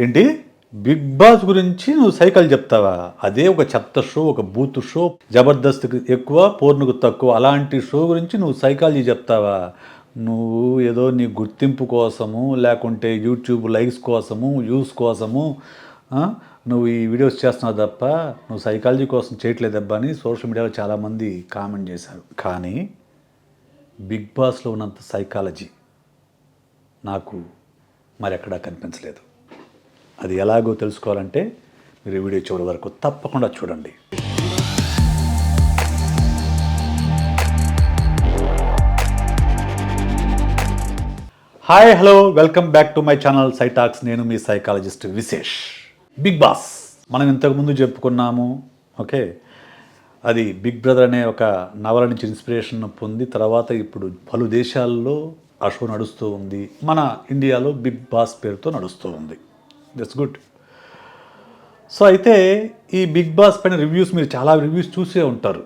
ఏంటి? Big boss గురించి నువ్వు సైకిల్ చెప్తావా? అదే ఒక చెత్త షో ఒక బూత్ షో. జబర్దస్త్కి ఎక్కువ పూర్ణకు తక్కువ. అలాంటి షో గురించి నువ్వు సైకాలజీ చెప్తావా? నువ్వు ఏదో నీ గుర్తింపు కోసము లేకుంటే యూట్యూబ్ లైక్స్ కోసము వ్యూస్ కోసము నువ్వు ఈ వీడియోస్ చేస్తున్నావు తప్ప నువ్వు సైకాలజీ కోసం చేయట్లేదబ్బా అని సోషల్ మీడియాలో చాలామంది కామెంట్ చేశారు. కానీ బిగ్ బాస్లో ఉన్నంత సైకాలజీ నాకు మరెక్కడా కనిపించలేదు. అది ఎలాగో తెలుసుకోవాలంటే మీరు వీడియో చివరి వరకు తప్పకుండా చూడండి. Hi hello welcome back to my channel Psytalks. నేను మీ సైకాలజిస్ట్ విశేష్. Big Boss. మనం ఇంతకుముందు చెప్పుకున్నాము ఓకే? అది బిగ్ బ్రదర్ అనే ఒక నవల నుంచి ఇన్స్పిరేషన్ పొంది తర్వాత ఇప్పుడు పలు దేశాల్లో ఆ షో నడుస్తూ ఉంది. మన ఇండియాలో బిగ్ బాస్ పేరుతో నడుస్తూ ఉంది. దట్స్ గుడ్ సో అయితే ఈ బిగ్ బాస్ పైన రివ్యూస్ మీరు చాలా రివ్యూస్ చూసే ఉంటారు.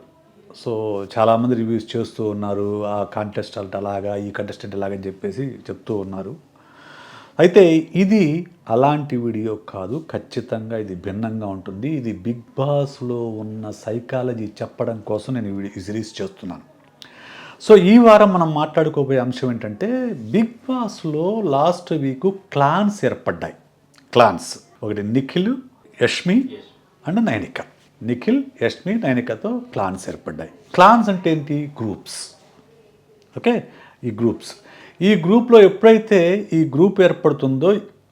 సో చాలామంది రివ్యూస్ చేస్తూ ఉన్నారు. ఆ కాంటెస్టెంట్ అలాగా ఈ కంటెస్టెంట్ అలాగని చెప్పేసి చెప్తూ ఉన్నారు. అయితే ఇది అలాంటి వీడియో కాదు. ఖచ్చితంగా ఇది భిన్నంగా ఉంటుంది. ఇది బిగ్ బాస్లో ఉన్న సైకాలజీ చెప్పడం కోసం నేను ఈ సిరీస్ చేస్తున్నాను. సో ఈ వారం మనం మాట్లాడుకోబోయే అంశం ఏంటంటే బిగ్ బాస్లో లాస్ట్ వీక్ క్లాన్స్ ఏర్పడ్డాయి. క్లాన్స్. ఒకటి నిఖిల్ యష్మి అండ్ నైనిక. నిఖిల్ యష్మి నైనికతో క్లాన్స్ ఏర్పడ్డాయి. క్లాన్స్ అంటే ఏంటి? గ్రూప్స్. ఓకే? ఈ గ్రూప్స్. ఈ గ్రూప్లో ఎప్పుడైతే ఈ గ్రూప్ ఏర్పడుతుందో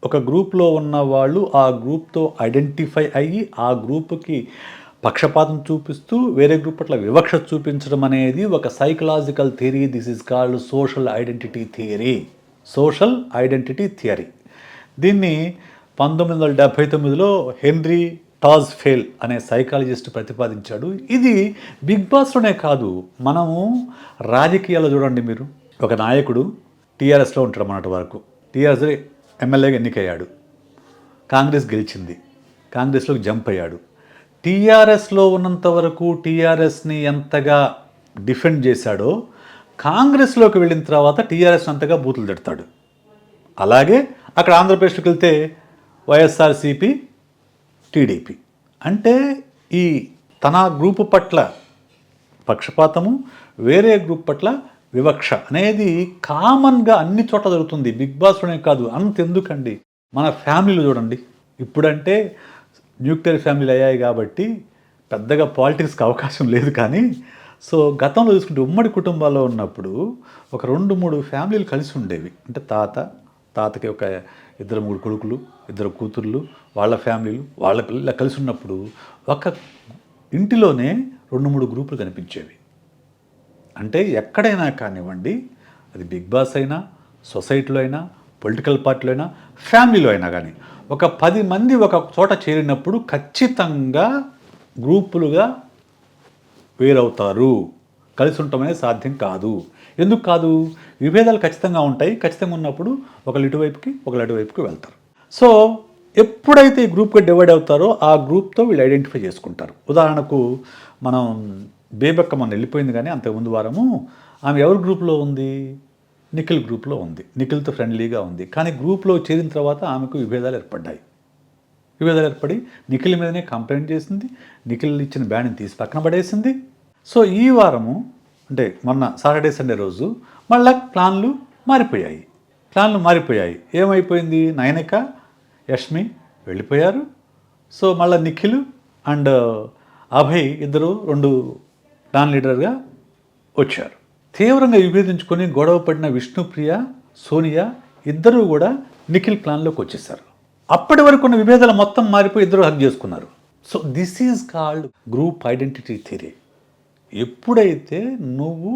ఒక గ్రూప్లో ఉన్న వాళ్ళు ఆ గ్రూప్తో ఐడెంటిఫై అయ్యి ఆ గ్రూప్కి పక్షపాతం చూపిస్తూ వేరే గ్రూప్ పట్ల వివక్ష చూపించడం అనేది ఒక psychological theory this is called social identity theory social identity theory దీన్ని పంతొమ్మిది వందల డెబ్భై తొమ్మిదిలో హెన్రీ టాజ్ ఫెయిల్ అనే సైకాలజిస్ట్ ప్రతిపాదించాడు. ఇది బిగ్ బాస్లోనే కాదు మనము రాజకీయాలు చూడండి మీరు. ఒక నాయకుడు టీఆర్ఎస్లో ఉంటాడు మొన్నటి వరకు. టీఆర్ఎస్ ఎమ్మెల్యేగా ఎన్నికయ్యాడు. కాంగ్రెస్ గెలిచింది. కాంగ్రెస్లోకి జంప్ అయ్యాడు. టీఆర్ఎస్లో ఉన్నంత వరకు టీఆర్ఎస్ని ఎంతగా డిఫెండ్ చేశాడో కాంగ్రెస్లోకి వెళ్ళిన తర్వాత టీఆర్ఎస్ అంతగా బూతులు తిడతాడు. అలాగే అక్కడ ఆంధ్రప్రదేశ్కి వెళ్తే వైఎస్ఆర్సిపి టీడీపీ. అంటే ఈ తన గ్రూపు పట్ల పక్షపాతము వేరే గ్రూప్ పట్ల వివక్ష అనేది కామన్గా అన్ని చోట్ల జరుగుతుంది. బిగ్ బాస్లోనే కాదు అంత ఎందుకండి మన ఫ్యామిలీలు చూడండి. ఇప్పుడంటే న్యూక్లియర్ ఫ్యామిలీలు అయ్యాయి కాబట్టి పెద్దగా పాలిటిక్స్కి అవకాశం లేదు కానీ సో గతంలో చూసుకుంటే ఉమ్మడి కుటుంబాల్లో ఉన్నప్పుడు ఒక రెండు మూడు ఫ్యామిలీలు కలిసి ఉండేవి. అంటే తాత తాతకి ఒక ఇద్దరు మూడు కొడుకులు ఇద్దరు కూతుర్లు వాళ్ళ ఫ్యామిలీలు వాళ్ళ పిల్లలు కలిసి ఉన్నప్పుడు ఒక ఇంటిలోనే రెండు మూడు గ్రూపులు కనిపించేవి. అంటే ఎక్కడైనా కానివ్వండి అది బిగ్ బాస్ అయినా సొసైటీలో అయినా పొలిటికల్ పార్టీలో అయినా ఫ్యామిలీలో అయినా కానీ ఒక పది మంది ఒక చోట చేరినప్పుడు ఖచ్చితంగా గ్రూపులుగా వేరవుతారు. కలిసి ఉండటం అనేది సాధ్యం కాదు. ఎందుకు కాదు? విభేదాలు ఖచ్చితంగా ఉంటాయి. ఖచ్చితంగా ఉన్నప్పుడు ఒకళ్ళు ఇటువైపుకి ఒకళ్ళు అటువైపుకి వెళ్తారు. సో ఎప్పుడైతే ఈ గ్రూప్గా డివైడ్ అవుతారో ఆ గ్రూప్తో వీళ్ళు ఐడెంటిఫై చేసుకుంటారు. ఉదాహరణకు మనం బేబక్క మన వెళ్ళిపోయింది కానీ అంతకుముందు వారము ఆమె ఎవరి గ్రూప్లో ఉంది? నిఖిల్ గ్రూప్లో ఉంది. నిఖిల్తో ఫ్రెండ్లీగా ఉంది. కానీ గ్రూప్లో చేరిన తర్వాత ఆమెకు విభేదాలు ఏర్పడ్డాయి. విభేదాలు ఏర్పడి నిఖిల్ మీదనే కంప్లైంట్ చేసింది. నిఖిల్ ఇచ్చిన బ్యాండ్ని తీసి పక్కన పడేసింది. సో ఈ వారము అంటే మొన్న సాటర్డే సండే రోజు మళ్ళా ప్లాన్లు మారిపోయాయి. ప్లాన్లు మారిపోయాయి. ఏమైపోయింది? నయనిక యష్మి వెళ్ళిపోయారు. సో మళ్ళీ నిఖిల్ అండ్ uh, అభయ్ ఇద్దరు రెండు ప్లాన్ లీడర్గా వచ్చారు. తీవ్రంగా విభేదించుకొని గొడవ పడిన విష్ణుప్రియ సోనియా ఇద్దరూ కూడా నిఖిల్ ప్లాన్లోకి వచ్చేసారు. అప్పటి వరకు ఉన్న విభేదాలు మొత్తం మారిపోయి ఇద్దరు హక్ చేసుకున్నారు. So this is called group identity theory. ఎప్పుడైతే నువ్వు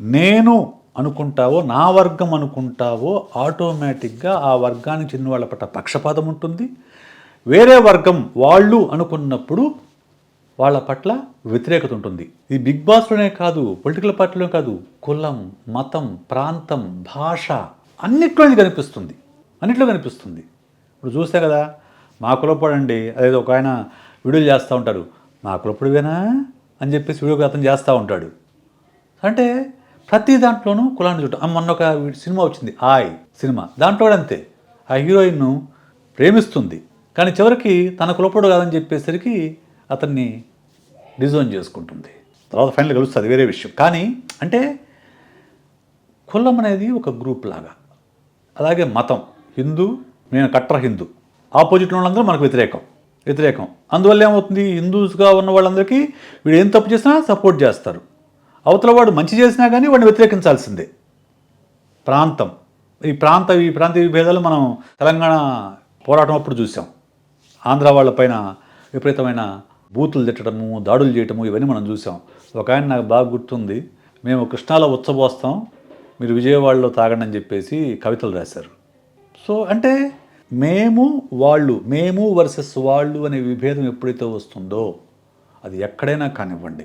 నేను అనుకుంటావో నా వర్గం అనుకుంటావో ఆటోమేటిక్గా ఆ వర్గానికి చెందిన వాళ్ళ పట్ల పక్షపాతం ఉంటుంది. వేరే వర్గం వాళ్ళు అనుకున్నప్పుడు వాళ్ళ పట్ల వ్యతిరేకత ఉంటుంది. ఇది బిగ్ బాస్లోనే కాదు పొలిటికల్ పార్టీలో కాదు కులం మతం ప్రాంతం భాష అన్నిట్లో ఇది కనిపిస్తుంది. అన్నిట్లో కనిపిస్తుంది. ఇప్పుడు చూస్తే కదా మా కులపడండి అదేదో ఒక ఆయన వీడియోలు చేస్తూ ఉంటారు. మా కులపడివేనా అని చెప్పేసి వీడియోగ్రాఫం అతను చేస్తూ ఉంటాడు. అంటే ప్రతి దాంట్లోనూ కులాన్ని చుట్టూ మొన్న ఒక సినిమా వచ్చింది ఆయ్ సినిమా. దాంట్లో కూడా అంతే. ఆ హీరోయిన్ను ప్రేమిస్తుంది. కానీ చివరికి తన కులపడు కాదని చెప్పేసరికి అతన్ని డిజోన్ చేసుకుంటుంది. తర్వాత ఫైనల్ కలుస్తుంది వేరే విషయం. కానీ అంటే కులం అనేది ఒక గ్రూప్ లాగా. అలాగే మతం. హిందూ నేను కట్టర్ హిందూ. ఆపోజిట్లో వాళ్ళందరూ మనకు వ్యతిరేకం. వ్యతిరేకం. అందువల్ల ఏమవుతుంది? హిందూస్గా ఉన్న వాళ్ళందరికీ వీడు ఏం తప్పు చేసినా సపోర్ట్ చేస్తారు. అవతల వాడు మంచి చేసినా కానీ వాడిని వ్యతిరేకించాల్సిందే. ప్రాంతం. ఈ ప్రాంత ఈ ప్రాంతీయ భేదాలు మనం తెలంగాణ పోరాటం అప్పుడు చూసాం ఆంధ్ర వాళ్ళపైన విపరీతమైన బూతులు తిట్టడము దాడులు చేయటము ఇవన్నీ మనం చూసాం ఒక ఆయన నాకు బాగా గుర్తుంది. మేము కృష్ణాలో ఉత్సవోస్తాం మీరు విజయవాడలో తాగండి అని చెప్పేసి కవితలు రాశారు. సో అంటే మేము వాళ్ళు మేము వర్సెస్ వాళ్ళు అనే విభేదం ఎప్పుడైతే వస్తుందో అది ఎక్కడైనా కానివ్వండి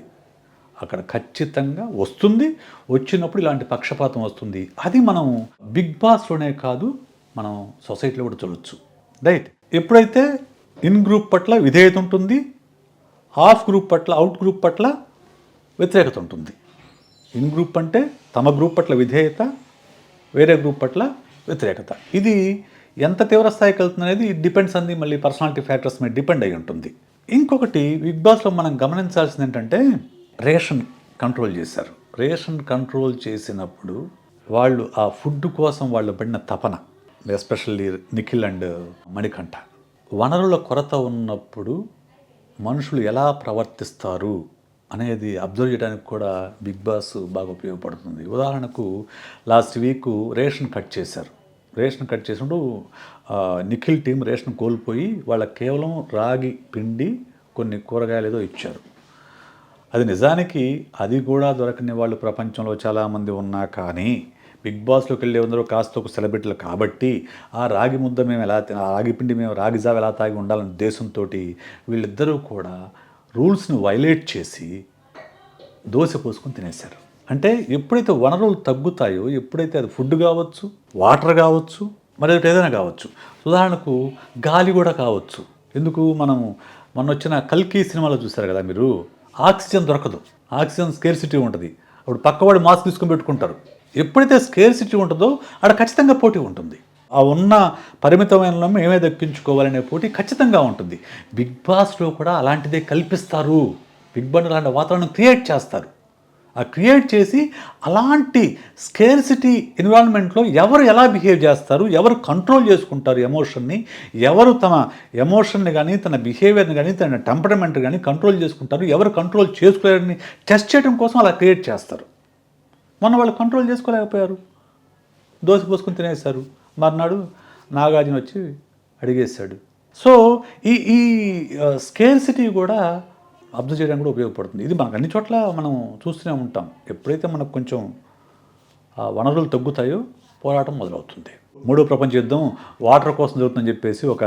అక్కడ ఖచ్చితంగా వస్తుంది. వచ్చినప్పుడు ఇలాంటి పక్షపాతం వస్తుంది. అది మనం బిగ్ బాస్లోనే కాదు మనం సొసైటీలో కూడా చూడొచ్చు. రైట్ ఎప్పుడైతే ఇన్ గ్రూప్ పట్ల విధేయత ఉంటుంది ఆఫ్ గ్రూప్ పట్ల అవుట్ గ్రూప్ పట్ల వ్యతిరేకత ఉంటుంది. ఇన్ గ్రూప్ అంటే తమ గ్రూప్ పట్ల విధేయత వేరే గ్రూప్ పట్ల వ్యతిరేకత. ఇది ఎంత తీవ్ర స్థాయికి వెళ్తుంది అనేది డిపెండ్స్ అంది మళ్ళీ పర్సనాలిటీ ఫ్యాక్టర్స్ మీద డిపెండ్ అయి ఉంటుంది. ఇంకొకటి బిగ్ బాస్లో మనం గమనించాల్సింది ఏంటంటే రేషన్ కంట్రోల్ చేశారు. రేషన్ కంట్రోల్ చేసినప్పుడు వాళ్ళు ఆ ఫుడ్ కోసం వాళ్ళు పడిన తపన ఎస్పెషల్లీ నిఖిల్ అండ్ మణికంఠ. వనరుల కొరత ఉన్నప్పుడు మనుషులు ఎలా ప్రవర్తిస్తారు అనేది అబ్జర్వ్ చేయడానికి కూడా బిగ్ బాస్ బాగా ఉపయోగపడుతుంది. ఉదాహరణకు లాస్ట్ వీక్ రేషన్ కట్ చేశారు. రేషన్ కట్ చేసినప్పుడు నిఖిల్ టీం రేషన్ కోల్పోయి వాళ్ళకి కేవలం రాగి పిండి కొన్ని కూరగాయలు ఏదో ఇచ్చారు. అది నిజానికి అది కూడా దొరకని వాళ్ళు ప్రపంచంలో చాలామంది ఉన్నా కానీ బిగ్ బాస్లోకి వెళ్ళే అందరూ కాస్త ఒక సెలబ్రిటీలు కాబట్టి ఆ రాగి ముద్ద మేము ఎలా ఆ రాగి పిండి మేము రాగి జావ ఎలా తాగి ఉండాలనే ఉద్దేశంతో వీళ్ళిద్దరూ కూడా రూల్స్ని వైలేట్ చేసి దోశ పోసుకొని తినేశారు. అంటే ఎప్పుడైతే వనరులు తగ్గుతాయో ఎప్పుడైతే అది ఫుడ్ కావచ్చు వాటర్ కావచ్చు మరి ఏదైనా కావచ్చు. ఉదాహరణకు గాలి కూడా కావచ్చు. ఎందుకు? మనం మొన్న వచ్చిన కల్కి సినిమాలో చూసారు కదా మీరు? ఆక్సిజన్ దొరకదు. ఆక్సిజన్ స్కేర్సిటీ ఉంటుంది. అప్పుడు పక్కవాడు మాస్క్ తీసుకొని పెట్టుకుంటారు. ఎప్పుడైతే స్కేర్సిటీ ఉంటుందో అక్కడ ఖచ్చితంగా పోటీ ఉంటుంది. ఆ ఉన్న పరిమితమైన మేమే దక్కించుకోవాలనే పోటీ ఖచ్చితంగా ఉంటుంది. బిగ్ బాస్లో కూడా అలాంటిదే కల్పిస్తారు. బిగ్ బాస్ అలాంటి వాతావరణం క్రియేట్ చేస్తారు. క్రియేట్ చేసి అలాంటి స్కేర్సిటీ ఎన్విరాన్మెంట్లో ఎవరు ఎలా బిహేవ్ చేస్తారు ఎవరు కంట్రోల్ చేసుకుంటారు ఎమోషన్ని ఎవరు తమ ఎమోషన్ని కానీ తన బిహేవియర్ని కానీ తన టెంపరమెంట్ కానీ కంట్రోల్ చేసుకుంటారు ఎవరు కంట్రోల్ చేసుకోలేరని టెస్ట్ చేయడం కోసం అలా క్రియేట్ చేస్తారు. మొన్న వాళ్ళు కంట్రోల్ చేసుకోలేకపోయారు. దోశ పోసుకొని తినేశారు. మర్నాడు నాగార్జున వచ్చి అడిగేశాడు. సో ఈ ఈ స్కేర్సిటీ కూడా అబ్జర్వ్ చేయడానికి కూడా ఉపయోగపడుతుంది. ఇది మనకు అన్ని చోట్ల మనం చూస్తూనే ఉంటాం. ఎప్పుడైతే మనకు కొంచెం వనరులు తగ్గుతాయో పోరాటం మొదలవుతుంది. మూడో ప్రపంచ యుద్ధం వాటర్ కోసం జరుగుతుందని చెప్పేసి ఒక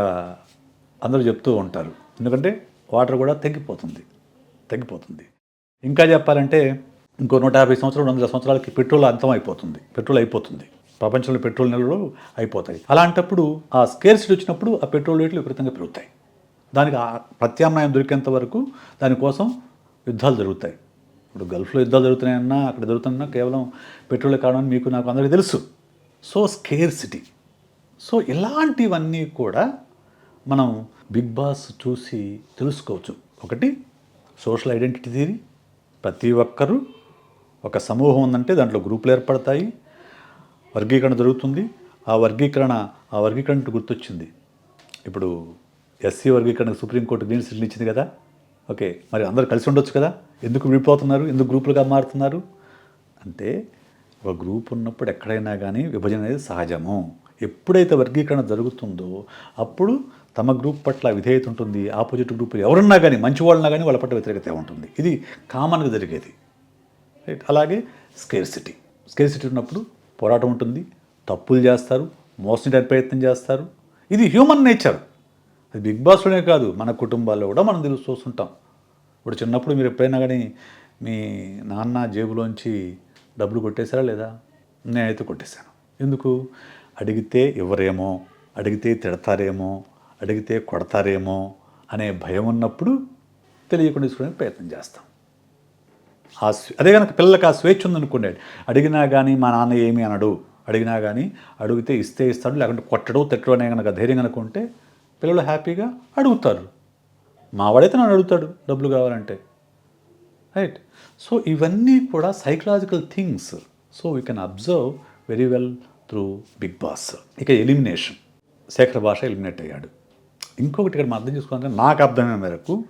అందరూ చెప్తూ ఉంటారు. ఎందుకంటే వాటర్ కూడా తగ్గిపోతుంది తగ్గిపోతుంది ఇంకా చెప్పాలంటే ఇంకో నూట యాభై సంవత్సరాలు రెండు వందల సంవత్సరాలకి పెట్రోల్ అంతం అయిపోతుంది. పెట్రోల్ అయిపోతుంది. ప్రపంచంలో పెట్రోల్ నిల్వలు అయిపోతాయి. అలాంటప్పుడు ఆ స్కేర్సిటీ వచ్చినప్పుడు ఆ పెట్రోల్ రేట్లు విపరీతంగా పెరుగుతాయి. దానికి ప్రత్యామ్నాయం దొరికేంత వరకు దానికోసం యుద్ధాలు జరుగుతాయి. ఇప్పుడు గల్ఫ్లో యుద్ధాలు జరుగుతున్నాయన్నా అక్కడ జరుగుతున్నా కేవలం పెట్రోల్ కారణం మీకు నాకు అందరికీ తెలుసు. సో స్కేర్ సిటీ సో ఇలాంటివన్నీ కూడా మనం బిగ్ బాస్ చూసి తెలుసుకోవచ్చు. ఒకటి సోషల్ ఐడెంటిటీ థియరీ. ప్రతి ఒక్కరూ ఒక సమూహం ఉందంటే దాంట్లో గ్రూపులు ఏర్పడతాయి. వర్గీకరణ జరుగుతుంది. ఆ వర్గీకరణ ఆ వర్గీకరణ గుర్తొచ్చింది. ఇప్పుడు ఎస్సీ వర్గీకరణకు సుప్రీంకోర్టు గ్రీన్ సిగ్నల్ ఇచ్చింది కదా? ఓకే మరి అందరు కలిసి ఉండొచ్చు కదా? ఎందుకు విడిపోతున్నారు? ఎందుకు గ్రూపులుగా మారుతున్నారు? అంటే ఒక గ్రూప్ ఉన్నప్పుడు ఎక్కడైనా కానీ విభజన అనేది సహజము. ఎప్పుడైతే వర్గీకరణ జరుగుతుందో అప్పుడు తమ గ్రూప్ పట్ల విధేయత ఉంటుంది. ఆపోజిట్ గ్రూప్ ఎవరున్నా కానీ మంచి వాళ్ళన్నా కానీ వాళ్ళ పట్ల వ్యతిరేకత ఉంటుంది. ఇది కామన్గా జరిగేది. రైట్ అలాగే స్కేర్సిటీ స్కేర్సిటీ ఉన్నప్పుడు పోరాటం ఉంటుంది. తప్పులు చేస్తారు. మోసం ప్రయత్నం చేస్తారు. ఇది హ్యూమన్ నేచర్. అది బిగ్ బాస్లోనే కాదు మన కుటుంబాల్లో కూడా మనం తెలుసు చూస్తుంటాం. ఇప్పుడు చిన్నప్పుడు మీరు ఎప్పుడైనా కానీ మీ నాన్న జేబులోంచి డబ్బులు కొట్టేశారా లేదా? నేనైతే కొట్టేశాను. ఎందుకు? అడిగితే ఇవ్వరేమో అడిగితే తిడతారేమో అడిగితే కొడతారేమో అనే భయం ఉన్నప్పుడు తెలియకుండా తీసుకోవడానికి ప్రయత్నం చేస్తాం. ఆ స్వే- అదే కనుక పిల్లలకు ఆ స్వేచ్ఛ ఉందనుకోండి అడిగినా కానీ మా నాన్న ఏమి అనడు. అడిగినా కానీ అడిగితే ఇస్తే ఇస్తాడు లేకుంటే కొట్టడు తిట్టడు అనే కనుక ధైర్యం అనుకుంటే పిల్లలు హ్యాపీగా అడుగుతారు. మావాడైతే నన్ను అడుగుతాడు డబ్బులు కావాలంటే. రైట్ సో ఇవన్నీ కూడా psychological things so you can observe very well through Big Boss ఇక ఎలిమినేషన్ శేఖర్ భాష ఎలిమినేట్ అయ్యాడు. ఇంకొకటి ఇక్కడ మనం అర్థం చేసుకోవాలంటే నాకు అర్థమైన మేరకు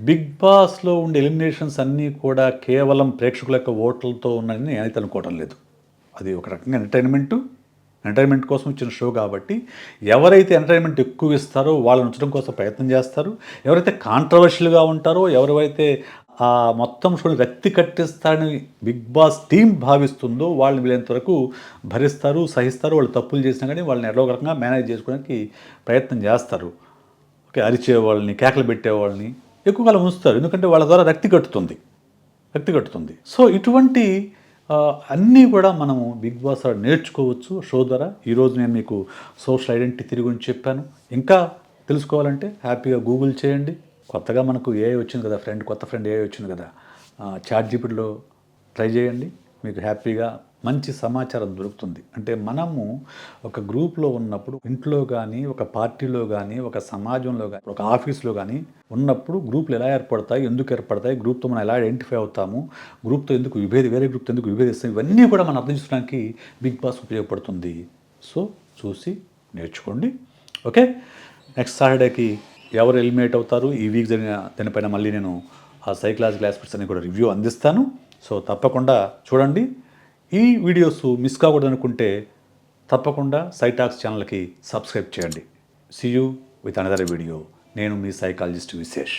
బిగ్ బాస్లో ఉండే ఎలిమినేషన్స్ అన్నీ కూడా కేవలం ప్రేక్షకుల యొక్క ఓట్లతో ఉన్నాయని నేనైతే అనుకోవటం లేదు. అది ఒక రకంగా ఎంటర్టైన్మెంటు ఎంటర్టైన్మెంట్ కోసం ఇచ్చిన షో కాబట్టి ఎవరైతే ఎంటర్టైన్మెంట్ ఎక్కువ ఇస్తారో వాళ్ళని ఉంచడం కోసం ప్రయత్నం చేస్తారు. ఎవరైతే కాంట్రవర్షియల్గా ఉంటారో ఎవరైతే ఆ మొత్తం షోని రక్తి కట్టిస్తారని బిగ్ బాస్ టీం భావిస్తుందో వాళ్ళని వీలైనంత వరకు భరిస్తారు సహిస్తారు. వాళ్ళు తప్పులు చేసినా కానీ వాళ్ళని ఎడో రకంగా మేనేజ్ చేసుకోవడానికి ప్రయత్నం చేస్తారు. ఓకే అరిచే వాళ్ళని కేకలు పెట్టే వాళ్ళని ఎక్కువ కాలం ఉంచుతారు. ఎందుకంటే వాళ్ళ ద్వారా రక్తి కట్టుతుంది. రక్తి కట్టుతుంది. సో ఇటువంటి అన్నీ కూడా మనము బిగ్ బాస్ నేర్చుకోవచ్చు. షో ద్వారా ఈరోజు నేను మీకు సోషల్ ఐడెంటిటీ గురించి చెప్పాను. ఇంకా తెలుసుకోవాలంటే హ్యాపీగా గూగుల్ చేయండి. కొత్తగా మనకు ఏఐ వచ్చింది కదా ఫ్రెండ్ కొత్త ఫ్రెండ్ ఏఐ వచ్చింది కదా. చాట్ జీపీటీలో ట్రై చేయండి. మీకు హ్యాపీగా మంచి సమాచారం దొరుకుతుంది. అంటే మనము ఒక గ్రూప్లో ఉన్నప్పుడు ఇంట్లో కానీ ఒక పార్టీలో కానీ ఒక సమాజంలో కానీ ఒక ఆఫీస్లో కానీ ఉన్నప్పుడు గ్రూపులు ఎలా ఏర్పడతాయి ఎందుకు ఏర్పడతాయి గ్రూప్తో మనం ఎలా ఐడెంటిఫై అవుతాము గ్రూప్తో ఎందుకు విభేది వేరే గ్రూప్తో ఎందుకు విభేదిస్తాం ఇవన్నీ కూడా మనం అర్థం చేసుకోవడానికి బిగ్ బాస్ ఉపయోగపడుతుంది. సో చూసి నేర్చుకోండి. ఓకే? నెక్స్ట్ సాటర్డేకి ఎవరు ఎలిమినేట్ అవుతారు ఈ వీక్ జరిగిన దానిపైన మళ్ళీ నేను ఆ సైకలాజికల్ ఆస్పెక్ట్స్ అని కూడా రివ్యూ అందిస్తాను. సో తప్పకుండా చూడండి. ఈ వీడియోస్ మిస్ కాకూడదనుకుంటే తప్పకుండా సైటాక్స్ ఛానల్కి సబ్స్క్రైబ్ చేయండి. See you with another video నేను మీ సైకాలజిస్ట్ విశేష్.